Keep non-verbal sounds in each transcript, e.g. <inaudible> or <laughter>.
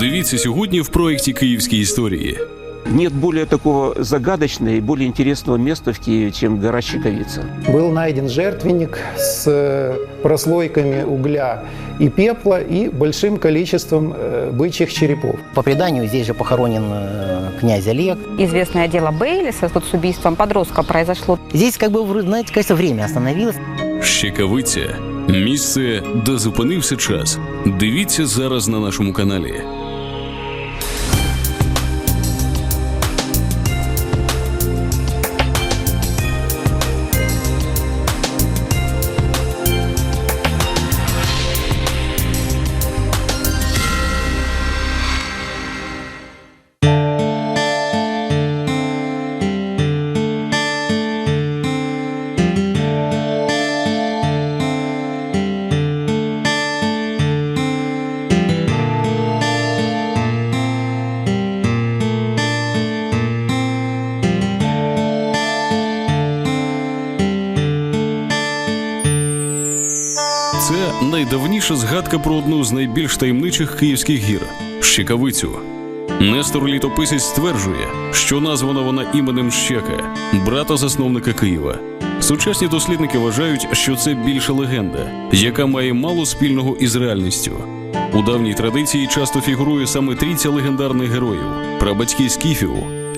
Дивіться сьогодні в проєкті Київські історії. Нет более такого загадочного и более интересного места в Киеве, чем гора Щековица. Был найден жертвенник с э, прослойками угля и пепла и большим количеством э, бычьих черепов. По преданию, здесь же похоронен э, князь Олег. Известное дело Бейлиса вот с убийством подростка произошло. Здесь, как бы, вы знаете, кажется, время остановилось. Щекавиця місце, де зупинився час. Дивіться зараз на нашому каналі. Найдавніша згадка про одну з найбільш таємничих київських гір Щекавицю. Нестор Літописець стверджує, що названа вона іменем Щека, брата засновника Києва. Сучасні дослідники вважають, що це більше легенда, яка має мало спільного із реальністю. У давній традиції часто фігурує саме трійця легендарних героїв: прабатьки скіфів,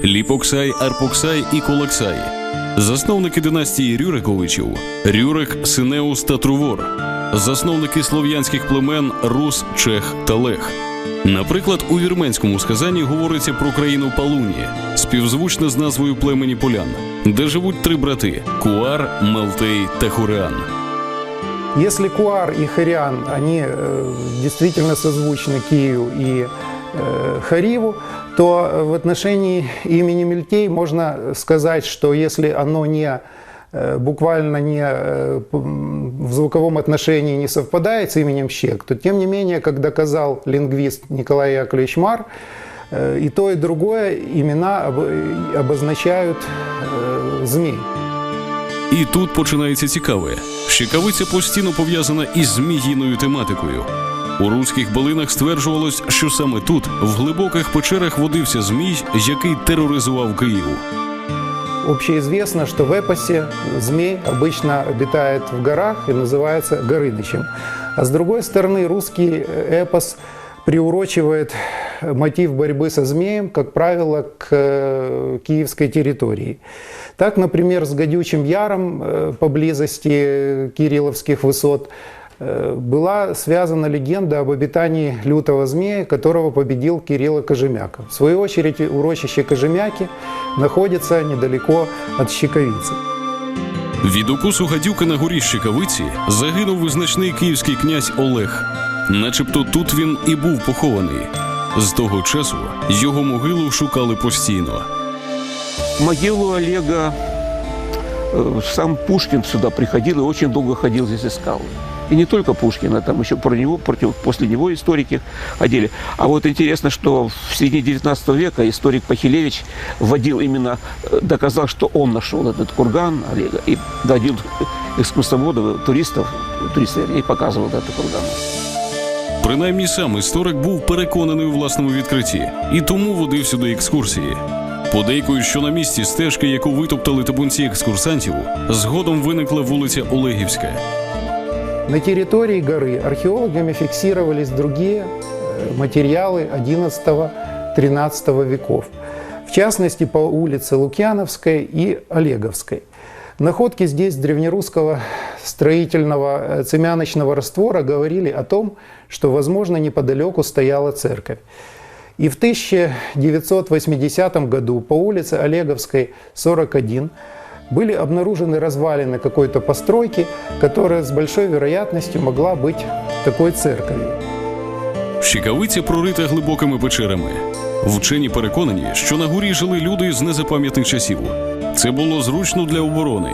Ліпоксай, Арпоксай і Колаксай. Засновники династії Рюриковичів Рюрик, Синеус та Трувор, засновники слов'янських племен Рус, Чех та Лех. Наприклад, у вірменському сказанні говориться про країну Палуні, співзвучна з назвою племені полян, де живуть три брати Куар, Малтей та Хуреан. Если Куар и Хариан, они э, действительно созвучны Киеву и э, Хариву, то э, в отношении имени Мельтей можно сказать, что если оно не э, буквально не э, п- м, в звуковом отношении не совпадает с именем Щек, то тем не менее, как доказал лингвист Николай Яковлевич Мар, э, и то, и другое имена об- обозначают э, змей. І тут починається цікаве. Щекавиця постійно пов'язана із зміїною тематикою. У руських балинах стверджувалось, що саме тут, в глибоких печерах, водився змій, який тероризував Київ. Общеизвестно, что в эпосе змей обычно обитает в горах и называется Горынычем. А с другой стороны, русский эпос приурочивает мотив борьбы со змеем, как правило, к э, киевской территории. Так, например, с Гадючим Яром э, поблизости Кирилловских высот была связана легенда об обитании лютого змея, которого победил Кирилла Кожемяка. В свою очередь, урочище Кожемяки находится недалеко от Щековицы. Від укусу гадюка на горі Щекавиці загинув визначний київський князь Олег. Начебто тут він і був похований. З того часу його могилу шукали постійно. Могилу Олега э, сам Пушкин сюда приходил и очень долго ходил здесь искал. И не только Пушкина, там еще про него, против, после него историки ходили. А вот интересно, что в середине 19 века историк Пахилевич вводил именно, э, доказал, что он нашел этот курган Олега и доводил экскурсоводов, туристов, туристов вернее, показывал этот курган. Принаймні сам історик був переконаний у власному відкритті і тому водив сюди екскурсії. Подейкують, що на місці стежки, яку витоптали табунці екскурсантів, згодом виникла вулиця Олегівська. На территории горы археологами фиксировались другие э, материалы XI-XIII веков. В частности, по улице Лукьяновской и Олеговской. Находки здесь древнерусского строительного э, цемяночного раствора говорили о том, что, возможно, неподалеку стояла церковь. И в 1980 году по улице Олеговской, 41, были обнаружены развалины какой-то постройки, которая с большой вероятностью могла быть такой церковью. Щекавиця прорита глибокими печерами. Вчені переконані, що на горі жили люди з незапам'ятних часів. Це було зручно для оборони.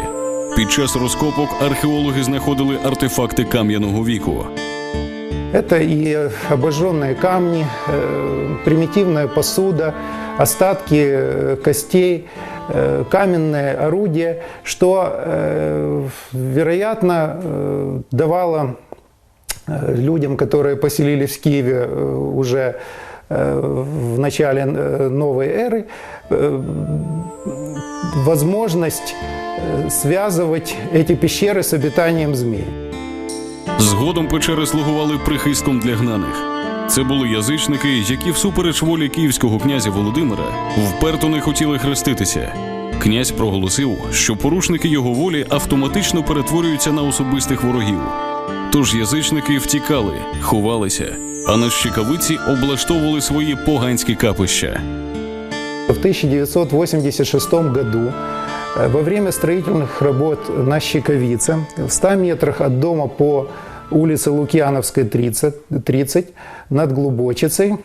Під час розкопок археологи знаходили артефакти кам'яного віку. Это и обожженные камни, э, примитивная посуда, остатки э, костей, э, каменное орудие, что, вероятно, давало людям, которые поселились в Киеве уже в начале новой эры возможность связывать эти пещеры с обитанием змей. Згодом печери слугували прихистком для гнаних. Це були язичники, які всупереч волі київського князя Володимира вперто не хотіли хреститися. Князь проголосив, що порушники його волі автоматично перетворюються на особистих ворогів. Тож язичники втікали, ховалися, а на щекавиці облаштовували свої поганські капища. В 1986 году во время строительных работ на Щековице в 100 метрах от дома по улице Лукьяновской 30, 30 над Глубочицей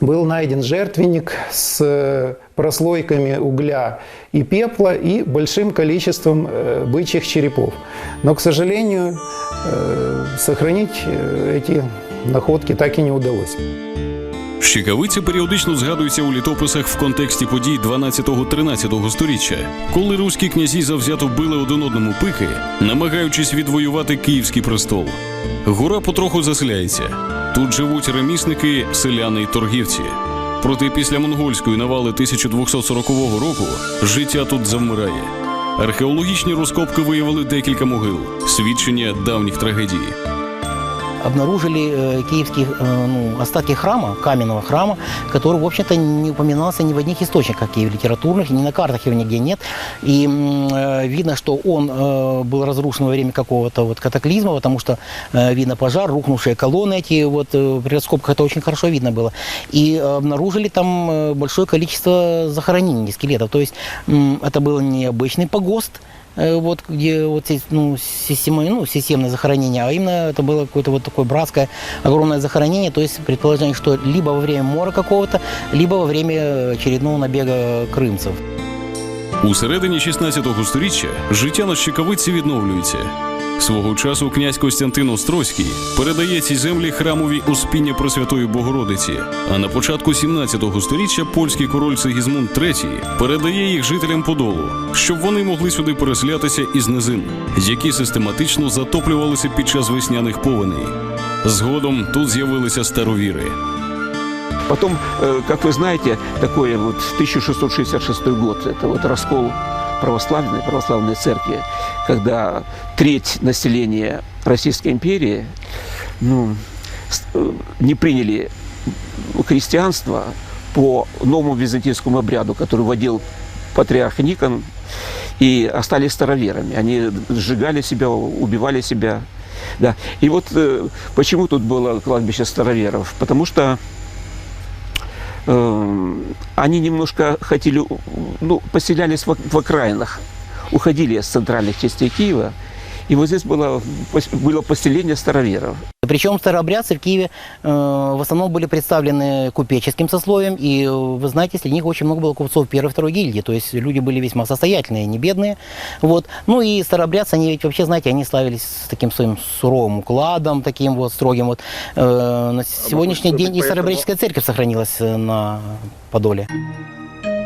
был найден жертвенник с э, прослойками угля и пепла и большим количеством э, бычьих черепов. Но, к сожалению, э, сохранить э, эти находки так и не удалось. Щекавиця періодично згадується у літописах в контексті подій 12-13 століття, коли руські князі завзято били один одному пики, намагаючись відвоювати київський престол. Гора потроху заселяється. Тут живуть ремісники, селяни й торгівці. Проте після монгольської навали 1240 року життя тут завмирає. Археологічні розкопки виявили декілька могил, свідчення давніх трагедій. Обнаружили э, киевские э, ну, остатки храма, каменного храма, который, в общем-то, не упоминался ни в одних источниках Киев литературных, ни на картах его нигде нет. И э, видно, что он был разрушен во время какого-то вот катаклизма, потому что видно пожар, рухнувшие колонны эти, вот при раскопках это очень хорошо видно было. И обнаружили там большое количество захоронений, скелетов. То есть это был не обычный погост, вот где вот здесь, ну, система, ну, системное захоронение, а именно это было какое-то вот такое братское огромное захоронение, то есть предположение, что либо во время мора какого-то, либо во время очередного набега крымцев. У середині 16 століття життя на Щекавиці відновлюється. Свого часу князь Костянтин Острозький передає ці землі храмові Успіння Пресвятої Богородиці. А на початку 17 століття польський король Сигізмунд III передає їх жителям Подолу, щоб вони могли сюди переселятися із низин, які систематично затоплювалися під час весняних повеней. Згодом тут з'явилися старовіри. Потом, э, как вы знаете, такой вот 1666 год, это вот раскол православной, православной церкви, когда треть населения Российской империи ну, э, не приняли христианство по новому византийскому обряду, который вводил патриарх Никон, и остались староверами. Они сжигали себя, убивали себя. Да. И вот э, почему тут было кладбище староверов? Потому что они немножко хотели, ну, поселялись в, окраинах, уходили из центральных частей Киева. И вот здесь было, пос- было поселение староверов. Причем старообрядцы в Киеве э, в основном были представлены купеческим сословием, и э, вы знаете, среди них очень много было купцов первой и второй гильдии, то есть люди были весьма состоятельные, не бедные. Вот. Ну и старообрядцы, они ведь вообще, знаете, они славились таким своим суровым укладом, таким вот строгим. Вот. Э, на сегодняшний день и старообрядческая церковь сохранилась э, на Подоле.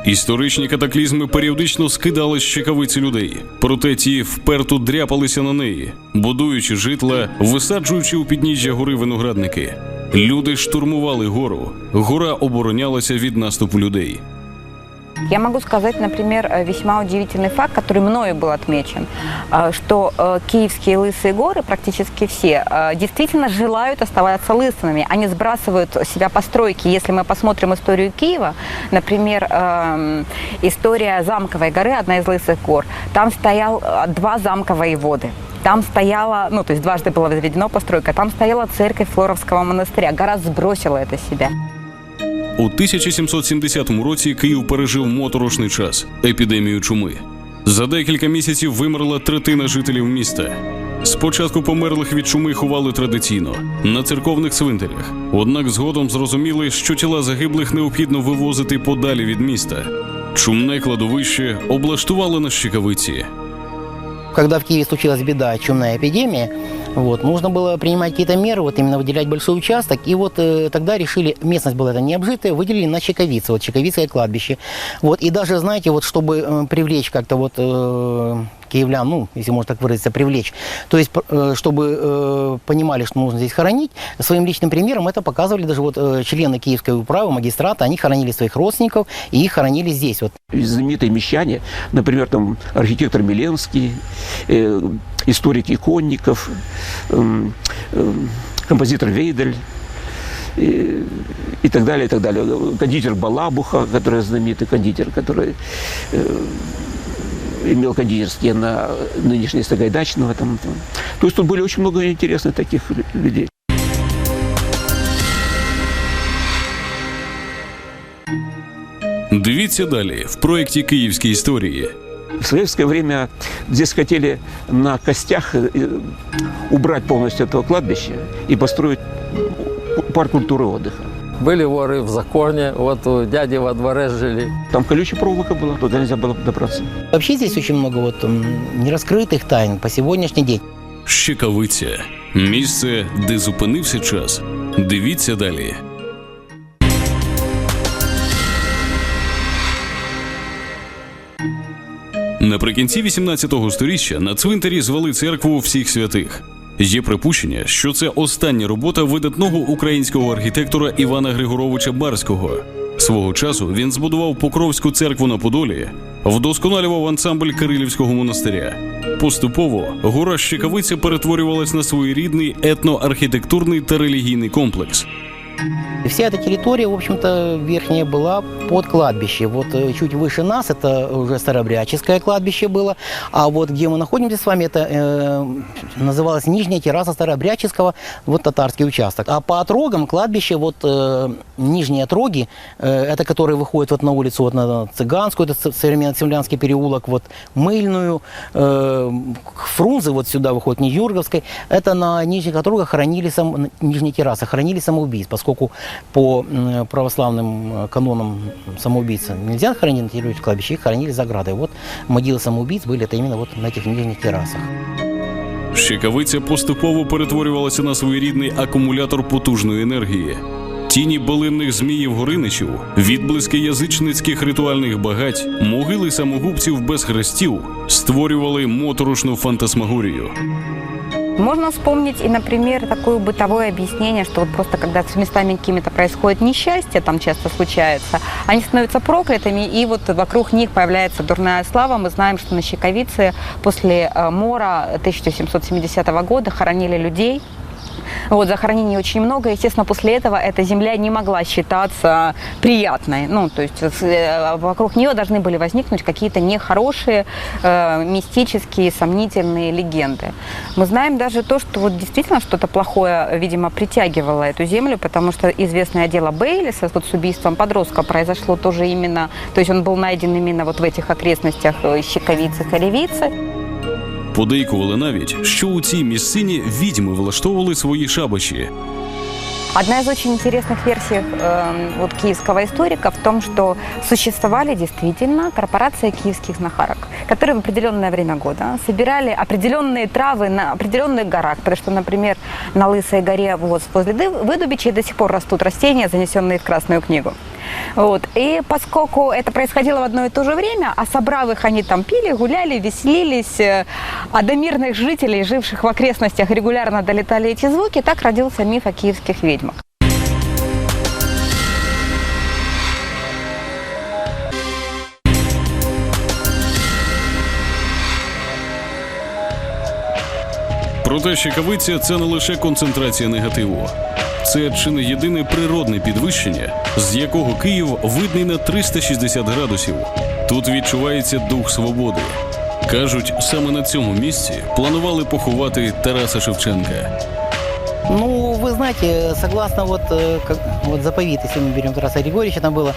Історичні катаклізми періодично скидали з чекавиці людей, проте ті вперто дряпалися на неї, будуючи житла, висаджуючи у підніжжя гори виноградники. Люди штурмували гору, гора оборонялася від наступу людей. Я могу сказать, например, э, весьма удивительный факт, который мною был отмечен, э, что э, киевские лысые горы, практически все, действительно желают оставаться лысыми. Они сбрасывают с себя постройки. Если мы посмотрим историю Киева, например, эм, история Замковой горы, одна из лысых гор, там стоял два замка воеводы. Там стояла, ну, то есть дважды была возведена постройка, там стояла церковь Флоровского монастыря. Гора сбросила это себя. У 1770 році Київ пережив моторошний час епідемію чуми. За декілька місяців вимерла третина жителів міста. Спочатку померлих від чуми ховали традиційно на церковних цвинтарях. Однак згодом зрозуміли, що тіла загиблих необхідно вивозити подалі від міста. Чумне кладовище облаштували на щекавиці Когда в Киеве случилась беда, чумная эпидемия, вот, нужно было принимать какие-то меры, вот именно выделять большой участок. И вот э, тогда решили, местность была это не обжитая, выделили на Чековице, вот Чековицкое кладбище. Вот, и даже, знаете, вот чтобы э, привлечь как-то вот э, киевлян, ну, если можно так выразиться, привлечь. То есть, э, чтобы э, понимали, что нужно здесь хоронить, своим личным примером это показывали даже вот э, члены Киевской управы, магистрата, они хоронили своих родственников и их хоронили здесь. Вот. знаменитые мещане, например, там архитектор Миленский, историк Иконников, композитор Вейдель и, и так далее, и так далее. Кондитер Балабуха, который знаменитый кондитер, который э, имел кондитерские на нынешней Сагайдачного. Там, там. То есть тут были очень много интересных таких лю- людей. Дивіться далі в проєкті Київські історії. В советское время здесь хотели на костях э, убрать полностью этого кладбища и построить парк культуры и отдыха. Были воры в законе, вот у дяди во дворе жили. Там колючая проволока была, туда нельзя было добраться. Вообще здесь очень много вот м, нераскрытых тайн по сегодняшний день. Щекавиця місце, де зупинився час. Дивіться далі. Наприкінці 18-го сторіччя на цвинтарі звели церкву всіх святих. Є припущення, що це остання робота видатного українського архітектора Івана Григоровича Барського. Свого часу він збудував Покровську церкву на Подолі, вдосконалював ансамбль Кирилівського монастиря. Поступово гора Щекавиця перетворювалась на своєрідний етноархітектурний та релігійний комплекс. И Вся эта территория, в общем-то, верхняя была под кладбище. Вот э, чуть выше нас это уже Старобряческое кладбище было, а вот где мы находимся с вами, это э, называлась Нижняя терраса Старобряческого, вот татарский участок. А по отрогам кладбище, вот э, нижние отроги, э, это которые выходят вот на улицу, вот на Цыганскую, это современный Цемлянский переулок, вот Мыльную, э, Фрунзе вот сюда выходит, не Юрговской, это на нижних отрогах хранили сам, нижней террасы, хранили самоубийц, по м, православным э, канонам самоубийцы нельзя хоронить на территории кладбища, их хоронили за оградой. Вот могилы самоубийц были это именно вот на этих нижних террасах. Щекавиця поступово перетворювалася на своєрідний акумулятор потужної енергії. Тіні балинних зміїв гориничів, відблиски язичницьких ритуальних багать, могили самогубців без хрестів створювали моторошну фантасмагорію. Можно вспомнить и, например, такое бытовое объяснение, что вот просто когда с местами какими-то происходит несчастье, там часто случается, они становятся проклятыми, и вот вокруг них появляется дурная слава. Мы знаем, что на Щековице после э, мора 1770 года хоронили людей, вот, захоронений очень много. Естественно, после этого эта земля не могла считаться приятной. Ну, то есть э, вокруг нее должны были возникнуть какие-то нехорошие, э, мистические, сомнительные легенды. Мы знаем даже то, что вот действительно что-то плохое, видимо, притягивало эту землю, потому что известное дело Бейлиса вот с убийством подростка произошло тоже именно, то есть он был найден именно вот в этих окрестностях э, Щековицы, Халевицы. Подейкували навіть, що у цій місцині відьми влаштовували свої шабаші. Одна из очень интересных версий э, вот, киевского историка в том, что существовали действительно корпорации киевских знахарок, которые в определенное время года собирали определенные травы на определенных горах, потому что, например, на Лысой горе вот, возле Ды- Выдубичей до сих пор растут растения, занесенные в Красную книгу. Вот. И поскольку это происходило в одно и то же время, а собрав их, они там пили, гуляли, веселились, э, а до мирных жителей, живших в окрестностях, регулярно долетали эти звуки, так родился миф о киевских ведьмах. Проте щекавиця це не лише концентрація негативу. Це чи не єдине природне підвищення, з якого Київ видний на 360 градусів. Тут відчувається дух свободи. Кажуть, саме на цьому місці планували поховати Тараса Шевченка. Ну, вы знаете, согласно вот, э, как, вот заповедь, если мы берем Тараса Григорьевича, там было,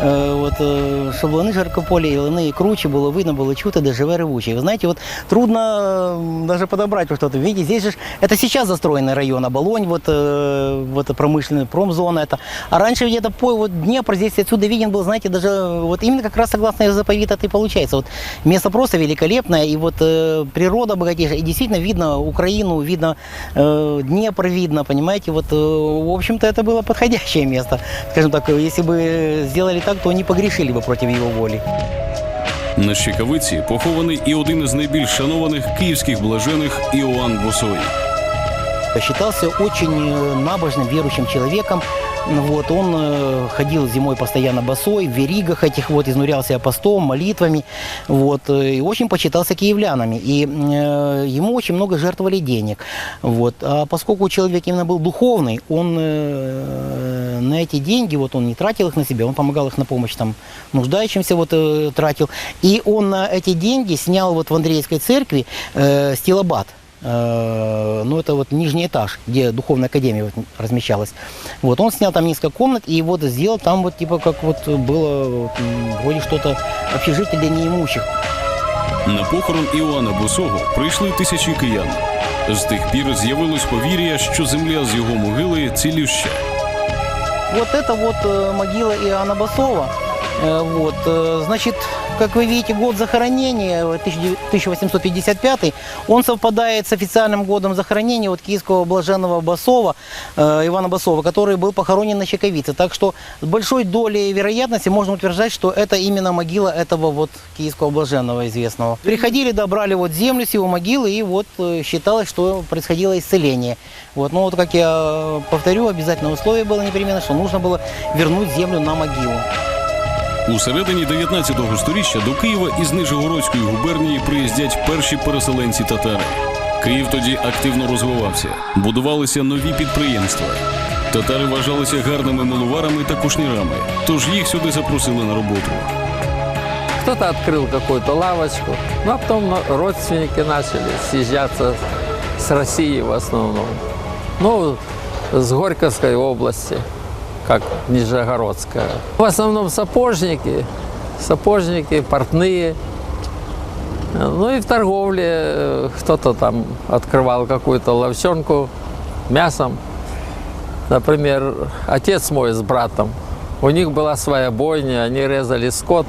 э, вот, э, чтобы луны жаркополі, і луни і круче было видно, было чуто, да живе ревуче. Вы знаете, вот трудно э, даже подобрать вот что-то. Видите, здесь же, ж- это сейчас застроенный район, Оболонь, вот, э, вот промышленная промзона это. А раньше где-то по вот Днепр, здесь отсюда виден был, знаете, даже вот именно как раз согласно заповедь это и получается. Вот место просто великолепное, и вот э, природа богатейшая, и действительно видно Украину, видно э, Днепр, видно, понимаете, вот, э, в общем-то, это было подходящее место. Скажем так, если бы сделали так, то не погрешили бы против его воли. На Щекавиці похований і один із найбільш шанованих київських блажених Іоанн Босой. Считался очень э, набожным, верующим человеком. Вот, он э, ходил зимой постоянно босой, в веригах этих вот, изнурял себя постом, молитвами. Вот, э, и очень почитался киевлянами. И э, ему очень много жертвовали денег. Вот. А поскольку человек именно был духовный, он э, на эти деньги, вот он не тратил их на себя, он помогал их на помощь там нуждающимся вот э, тратил. И он на эти деньги снял вот в Андреевской церкви э, стилобат. Э, ну, это вот нижний этаж, где духовная академия вот размещалась. Вот, он снял там несколько комнат и вот сделал там вот типа как вот было вот, м, вроде что-то общежитие для неимущих. На похорон Іоанна Босого прийшли тисячі киян. З тих пір з'явилось повір'я, що земля з його могили цілюща. Вот это вот э, могила Иоанна Басова. Э, Вот, э, значит, как вы видите, год захоронения, э, 19- 1855, он совпадает с официальным годом захоронения вот киевского блаженного Басова, э, Ивана Басова, который был похоронен на Чековице. Так что с большой долей вероятности можно утверждать, что это именно могила этого вот киевского блаженного известного. Приходили, добрали вот землю с его могилы, и вот э, считалось, что происходило исцеление. Вот, но вот, как я повторю, обязательное условие было непременно, что нужно было вернуть землю на могилу. У середині 19 століття до Києва із Нижегородської губернії приїздять перші переселенці татари. Київ тоді активно розвивався, будувалися нові підприємства. Татари вважалися гарними миловарами та кушнірами, тож їх сюди запросили на роботу. Кто-то открыл какую-то лавочку, ну а потом ну, родственники начали съезжаться с России в основном. Ну, с Горьковской области, как Нижегородская. В основном сапожники, сапожники, портные. Ну и в торговле э, кто-то там открывал какую-то ловчонку мясом. Например, отец мой с братом. У них была своя бойня, они резали скот.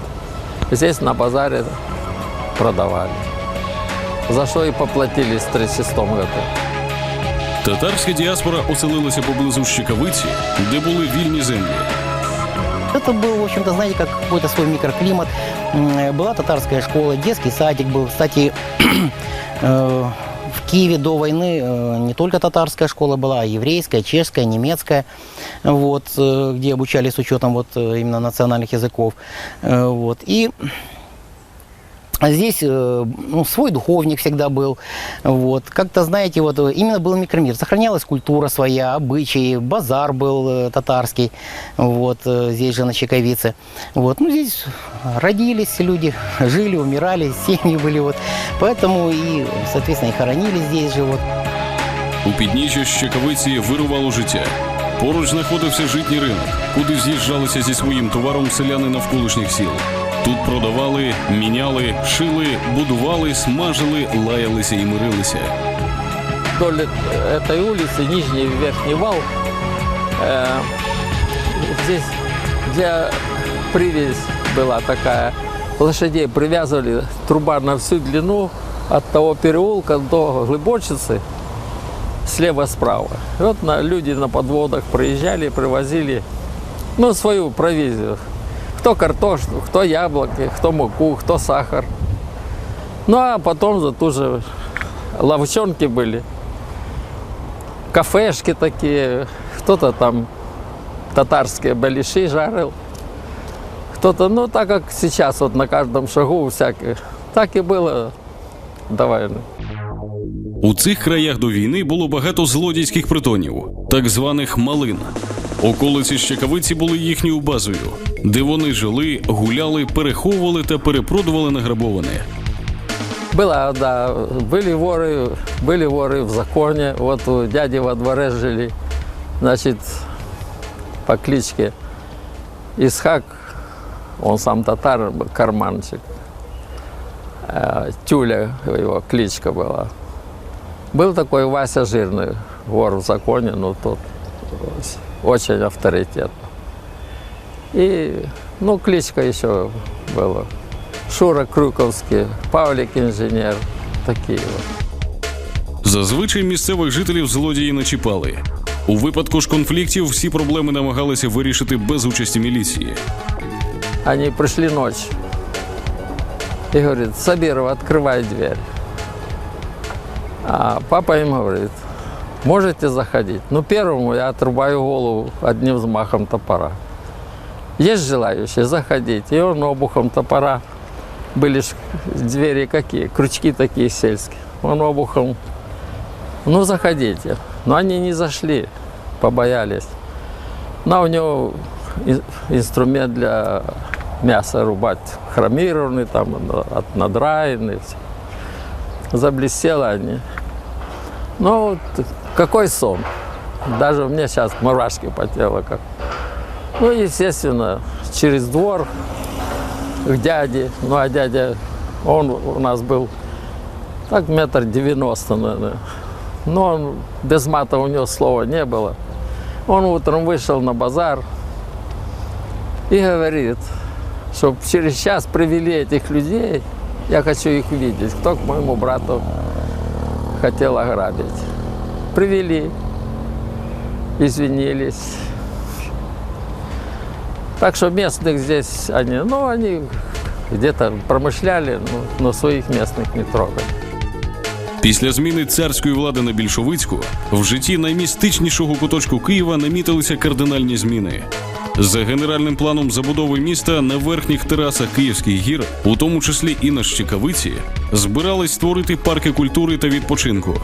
Здесь на базаре продавали. За что и поплатились в 1936 году. Татарська діаспора оселилася поблизу Щекавиці, де були вільні землі. Это был, в общем-то, знаете, как какой-то свой микроклимат. М, Была татарская школа, детский садик был. Кстати, <clears throat> э, в Киеве до войны э, не только татарская школа была, а еврейская, чешская, немецкая, вот, э, где обучались с учетом вот э, именно национальных языков. Э, Вот. И Здесь э, ну, свой духовник всегда был. Вот. Как-то, знаете, вот э, именно был микромир. Сохранялась культура своя, обычаи, базар был э, татарский. Вот, э, здесь же на Чековице. Вот. Ну, здесь родились люди, <laughs> жили, умирали, <laughs> семьи были. Вот. Поэтому и, соответственно, и хоронили здесь же. Вот. У підніжжя Щекавиці вирувало життя. Поруч знаходився житній ринок, куди з'їжджалися зі своїм товаром селяни навколишніх сіл. Тут продавали, міняли, шили, будували, смажили, лаялися і мирилися. Вдоль этой улицы, нижний и верхний вал, э, здесь для привязь была такая. Лошадей привязывали труба на всю длину от того переулка до глыбочицы слева-справа. Вот люди на подводах проезжали, привозили ну, свою провизию. Кто картошку, кто яблоки, кто муку, кто сахар. Ну а потом за ту же ловчонки были, кафешки такие, кто-то там татарские балиши жарил, кто-то, ну так как сейчас вот на каждом шагу всякие, так и было до войны. У цих краях до війни було багато злодійських притонів, так званих малин. Околиці Щекавиці були їхньою базою, де вони жили, гуляли, переховували та перепродували награбоване. Было, да, были воры, были воры в законе. Вот у дяди во дворе жили, значит, по кличке Исхак, он сам татар, карманчик. Э, Тюля его кличка была. Был такой Вася Жирный, вор в законе, но тот очень авторитетный. И, ну, кличка еще была. Шура Крюковский, Павлик інженер, такі от. Зазвичай місцевих жителів злодії не чіпали. У випадку ж конфліктів всі проблеми намагалися вирішити без участі міліції. Они пришли ночью. и говорит, Сабирова, открывай дверь. А папа им говорит, можете заходить. Ну, первому я отрубаю голову одним взмахом топора. Есть желающие, заходите. И он обухом топора, были ж двери какие, крючки такие сельские. Он обухом, ну, заходите. Но они не зашли, побоялись. Но у него ин- инструмент для мяса рубать хромированный, там, надраенный. Заблестело они. Ну, какой сон. Даже мне сейчас мурашки по телу как. Ну, естественно, через двор к дяде. Ну, а дядя, он у нас был так метр девяносто, наверное. Но он, без мата у него слова не было. Он утром вышел на базар и говорит, что через час привели этих людей, я хочу их видеть, кто к моему брату хотел ограбить. Привели, извинились. Так что местных здесь они, ну, они где-то промышляли, ну, но своих местных не трогали. Після зміни царської влади на більшовицьку в житті наймістичнішого куточку Києва намітилися кардинальні зміни. За генеральним планом забудови міста на верхніх терасах Київських гір, у тому числі і на Щекавиці, збирались створити парки культури та відпочинку.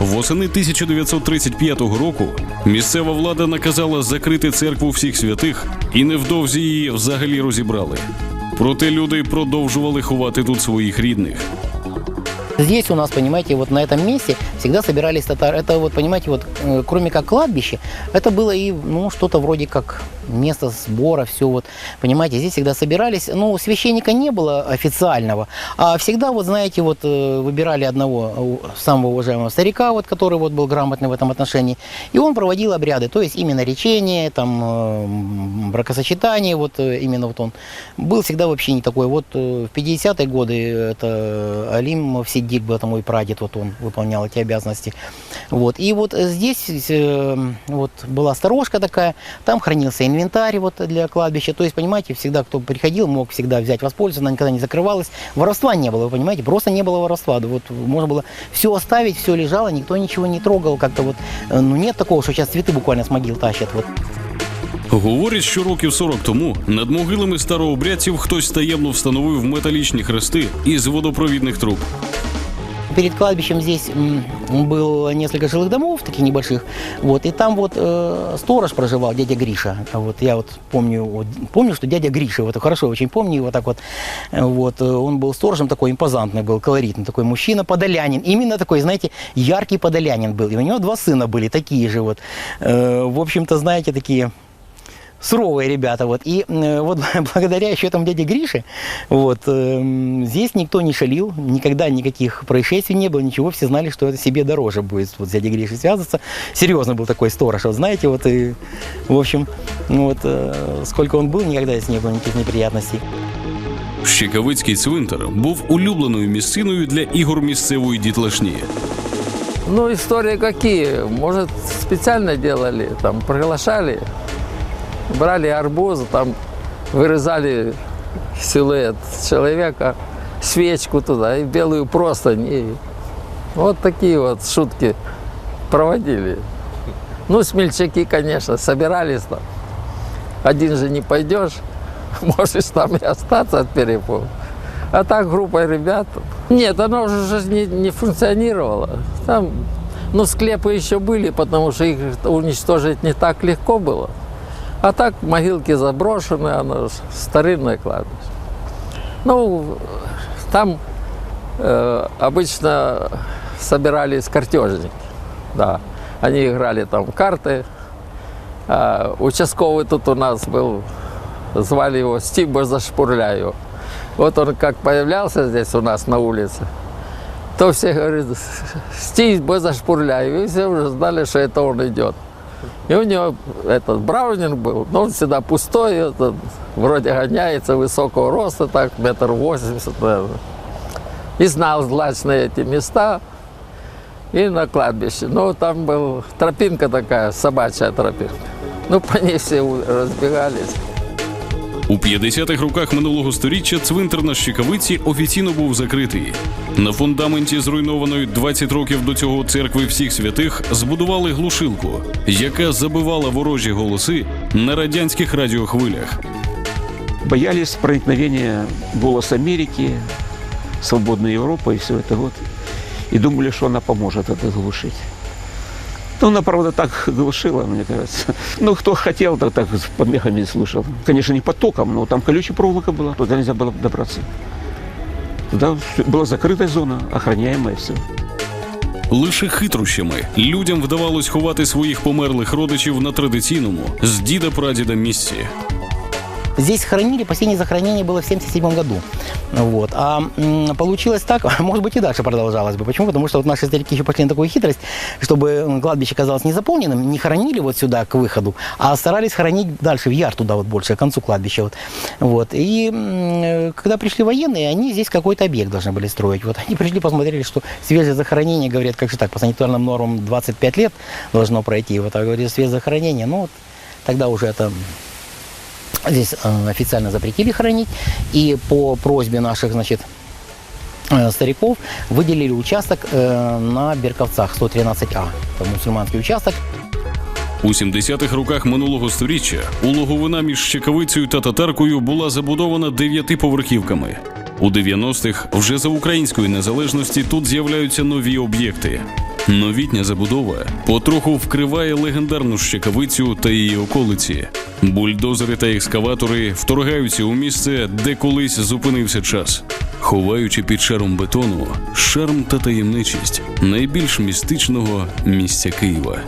Восени 1935 року місцева влада наказала закрити церкву всіх святих і невдовзі її взагалі розібрали. Проте люди продовжували ховати тут своїх рідних. Здесь у нас, понимаете, вот на этом месте всегда собирались татары. Это вот, понимаете, вот э, кроме как кладбище, это было и, ну, что-то вроде как место сбора, все вот, понимаете, здесь всегда собирались. Ну, священника не было официального, а всегда, вот, знаете, вот э, выбирали одного самого уважаемого старика, вот, который вот был грамотный в этом отношении, и он проводил обряды, то есть именно речение, там, э, бракосочетание, вот именно вот он был всегда вообще не такой. Вот в 50-е годы это Алим Сиддик был, это мой прадед, вот он выполнял эти обязанности. Вот. И вот э, здесь э, вот была сторожка такая, там хранился инвентарь вот для кладбища. То есть, понимаете, всегда кто приходил, мог всегда взять, воспользоваться, она никогда не закрывалась. Воровства не было, вы понимаете, просто не было воровства. Да Вот можно было все оставить, все лежало, никто ничего не трогал, как-то вот, э, ну нет такого, что сейчас цветы буквально с могил тащат. Вот. Говорять, що років 40 тому над могилами старообрядців хтось таємно встановив металічні хрести із водопровідних труб. Перед кладбищем здесь м, было несколько жилых домов, таких небольших, вот, и там вот э, сторож проживал, дядя Гриша, вот, я вот помню, вот, помню, что дядя Гриша, вот, хорошо очень помню его так вот, э, вот, э, он был сторожем такой импозантный был, колоритный такой мужчина, подолянин, именно такой, знаете, яркий подолянин был, и у него два сына были такие же, вот, Э, в общем-то, знаете, такие суровые ребята, вот. И э, вот <laughs> благодаря еще этому дяде Грише, вот, эм, здесь никто не шалил, никогда никаких происшествий не было, ничего, все знали, что это себе дороже будет вот с дядей Гришей связываться. Серьезно был такой сторож, вот знаете, вот и, в общем, ну вот, э, сколько он был, никогда здесь не было никаких неприятностей. Щекавицький цвинтар був улюбленою місциною для ігор місцевої дітлашні. Ну, истории какие? Может, специально делали, там, приглашали, брали арбуз, там, вырезали силуэт человека, свечку туда и белую простынь. И вот такие вот шутки проводили. Ну, смельчаки, конечно, собирались там. Один же не пойдешь, <laughs> можешь там и остаться от перепугу. А так группа ребят. Нет, оно уже не, не функционировало. Там, ну, склепы еще были, потому что их уничтожить не так легко было. А так могилки заброшены, оно ж старинное кладбище. Ну, там э, обычно собирались картежники. Да. Они играли там карты. А участковый тут у нас был, звали его Стив Зашпурляю. Вот он как появлялся здесь у нас на улице, то все говорят, Стив Зашпурляю. И все уже знали, что это он идет. И у него этот Браунинг был, но он всегда пустой, этот, вроде гоняется, высокого роста, так, метр восемьдесят, наверное. И знал злачные эти места и на кладбище. Ну, там была тропинка такая, собачья тропинка. Ну, по ней все у- разбегались. У У 50-х роках минулого століття цвинтар на Щекавиці офіційно був закритий. На фундаменті зруйнованої 20 років до цього церкви всіх святих збудували глушилку, яка забивала ворожі голоси на радянських радіохвилях. Боялись проникновения «Голос Америки», «Свободная Европа» и все это вот. И думали, что она поможет это глушить. Ну, она, правда, так глушила, мне кажется. Ну, кто хотел, так, так с помехами слушал. Конечно, не потоком, но там колючая проволока была, туда нельзя было добраться. Туда всё- была закрытая зона, охраняемая все. Лише хитрощами людям вдавалось ховати своїх померлих родичів на традиційному з діда прадіда місці. Здесь хоронили, последнее захоронение было в 77 году. Вот. А получилось так, <laughs> может быть и дальше продолжалось бы. Почему? Потому что вот наши старики еще пошли на такую хитрость, чтобы кладбище казалось незаполненным, не хоронили вот сюда к выходу, а старались хоронить дальше, в яр туда вот больше, к концу кладбища. Вот. Вот. И э, когда пришли военные, они здесь какой-то объект должны были строить. Вот они пришли, посмотрели, что свежее захоронение, говорят, как же так, по санитарным нормам 25 лет должно пройти. Вот, а говорит, свежее захоронение, ну вот тогда уже это Здесь э, официально запретили хоронить. И по просьбе наших, значит, э, стариков выделили участок э, на Берковцах 113А. Это мусульманский участок. У 70-х роках минулого століття у Логовина між Щекавицею та Татаркою була забудована дев'ятиповерхівками. У 90-х вже за української незалежності тут з'являються нові об'єкти. Новітня забудова потроху вкриває легендарну Щекавицю та її околиці. Бульдозери та екскаватори вторгаються у місце, де колись зупинився час, ховаючи під шаром бетону шарм та таємничість найбільш містичного місця Києва.